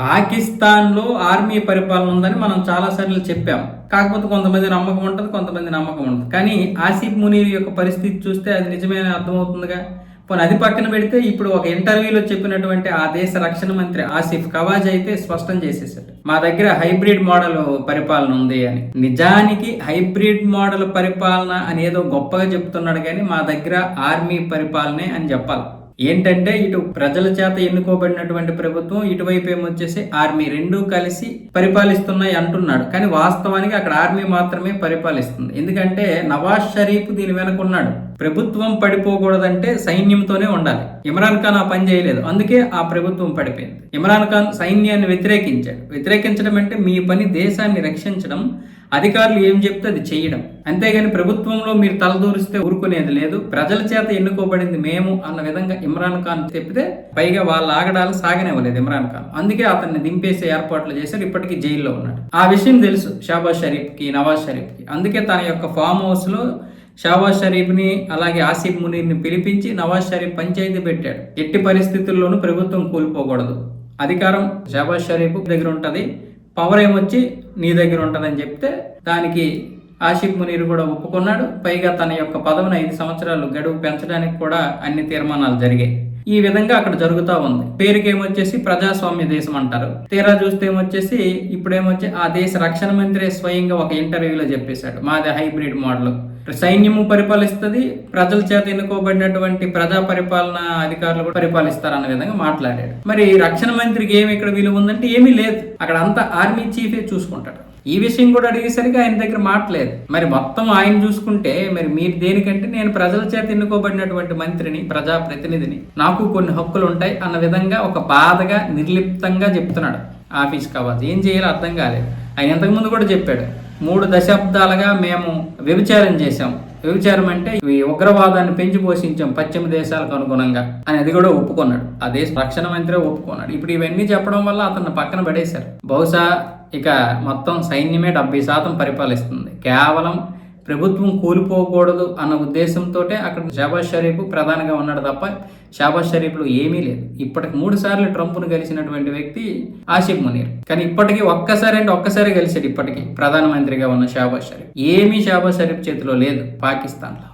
పాకిస్తాన్లో ఆర్మీ పరిపాలన ఉందని మనం చాలాసార్లు చెప్పాం. కాకపోతే కొంతమంది నమ్మకం ఉంటుంది కొంతమంది నమ్మకం ఉంటుంది కానీ ఆసిఫ్ మునీర్ యొక్క పరిస్థితి చూస్తే అది నిజమే అర్థమవుతుందిగా? పోనీ అది పక్కన పెడితే ఇప్పుడు ఒక ఇంటర్వ్యూలో చెప్పినటువంటి ఆ దేశ రక్షణ మంత్రి ఆసిఫ్ కవాజ్ అయితే స్పష్టం చేసేసాడు మా దగ్గర హైబ్రిడ్ మోడల్ పరిపాలన ఉంది అని. నిజానికి హైబ్రిడ్ మోడల్ పరిపాలన అని ఏదో గొప్పగా చెప్తున్నాడు కానీ మా దగ్గర ఆర్మీ పరిపాలనే అని చెప్పాలి. ఏంటంటే ఇటు ప్రజల చేత ఎన్నుకోబడినటువంటి ప్రభుత్వం ఇటువైపు ఏమొచ్చేసి ఆర్మీ రెండూ కలిసి పరిపాలిస్తున్నాయి అంటున్నాడు. కానీ వాస్తవానికి అక్కడ ఆర్మీ మాత్రమే పరిపాలిస్తుంది. ఎందుకంటే నవాజ్ షరీఫ్ దీని వెనకున్నాడు ప్రభుత్వం పడిపోకూడదంటే సైన్యంతోనే ఉండాలి. ఇమ్రాన్ ఖాన్ ఆ పని చేయలేదు. అందుకే ఆ ప్రభుత్వం పడిపోయింది. ఇమ్రాన్ ఖాన్ సైన్యాన్ని వ్యతిరేకించాడు. వ్యతిరేకించడం అంటే మీ పని దేశాన్ని రక్షించడం అధికారులు ఏం చెప్తే అది చేయడం. అంతేగాని ప్రభుత్వంలో మీరు తలదూరిస్తే ఊరుకునేది లేదు. ప్రజల చేత ఎన్నుకోబడింది మేము అన్న విధంగా ఇమ్రాన్ ఖాన్ చెప్తే పైగా వాళ్ళ ఆగడాలు సాగనివ్వలేదు ఇమ్రాన్ ఖాన్. అందుకే అతన్ని దింపేసే ఏర్పాట్లు చేశారు. ఇప్పటికీ జైల్లో ఉన్నాడు. ఆ విషయం తెలుసు షాబాజ్ షరీఫ్కి నవాజ్ షరీఫ్కి అందుకే తన యొక్క ఫామ్ హౌస్లో షాబాజ్ షరీఫ్ని అలాగే ఆసిఫ్ మునీర్ని పిలిపించి నవాజ్ షరీఫ్ పంచాయతీ పెట్టాడు. ఎట్టి పరిస్థితుల్లోనూ ప్రభుత్వం కూలిపోకూడదు. అధికారం షాబాజ్ షరీఫ్ దగ్గర ఉంటుంది. పవర్ ఏమొచ్చి నీ దగ్గర ఉంటుందని చెప్తే దానికి ఆసిఫ్ మునీర్ కూడా ఒప్పుకున్నాడు. పైగా తన యొక్క పదవిని ఐదు సంవత్సరాలు గడువు పెంచడానికి కూడా అన్ని తీర్మానాలు జరిగాయి. ఈ విధంగా అక్కడ జరుగుతూ ఉంది. పేరుకేమొచ్చేసి ప్రజాస్వామ్య దేశం అంటారు. తీరా చూస్తే ఏమొచ్చేసి ఇప్పుడేమొచ్చి ఆ దేశ రక్షణ మంత్రి స్వయంగా ఒక ఇంటర్వ్యూలో చెప్పేశాడు. మాది హైబ్రిడ్ మోడల్ సైన్యము పరిపాలిస్తుంది ప్రజల చేత ఎన్నుకోబడినటువంటి ప్రజా పరిపాలన అధికారులు కూడా పరిపాలిస్తారు అన్న విధంగా మాట్లాడాడు. మరి రక్షణ మంత్రికి ఏమి ఇక్కడ విలువ ఉందంటే ఏమీ లేదు. అక్కడ అంతా ఆర్మీ చీఫే చూసుకుంటాడు. ఈ విషయం కూడా అడిగేసరికి ఆయన దగ్గర మాట్లేదు మరి మొత్తం ఆయన చూసుకుంటే మరి మీరు దేనికంటే నేను ప్రజల చేత ఎన్నుకోబడినటువంటి మంత్రిని ప్రజా ప్రతినిధిని నాకు కొన్ని హక్కులు ఉంటాయి అన్న విధంగా ఒక బాధగా నిర్లిప్తంగా చెప్తున్నాడు. ఆఫీస్ కావాలి ఏం చేయాలో అర్థం కాలేదు. ఆయన ఇంతకుముందు కూడా చెప్పాడు. మూడు దశాబ్దాలుగా మేము వ్యభిచారం చేశాం. వ్యభిచారం అంటే ఈ ఉగ్రవాదాన్ని పెంచి పోషించాం పశ్చిమ దేశాలకు అనుగుణంగా అని అది కూడా ఒప్పుకున్నాడు. ఆ దేశ రక్షణ మంత్రి ఒప్పుకున్నాడు. ఇప్పుడు ఇవన్నీ చెప్పడం వల్ల అతన్ని పక్కన పడేశారు. బహుశా ఇక మొత్తం సైన్యమే డెబ్బై శాతం పరిపాలిస్తుంది. కేవలం ప్రభుత్వం కూలిపోకూడదు అన్న ఉద్దేశంతో అక్కడ షాబాజ్ షరీఫ్ ప్రధానంగా ఉన్నాడు తప్ప షాబాజ్ షరీఫ్లో ఏమీ లేదు. ఇప్పటికి మూడు సార్లు ట్రంప్ను కలిసినటువంటి వ్యక్తి ఆసిఫ్ మునీర్. కానీ ఇప్పటికీ ఒక్కసారి అంటే ఒక్కసారి కలిసాడు ఇప్పటికీ ప్రధానమంత్రిగా ఉన్న షాబాజ్ షరీఫ్. ఏమీ షాబాజ్ షరీఫ్ చేతిలో లేదు పాకిస్తాన్లో.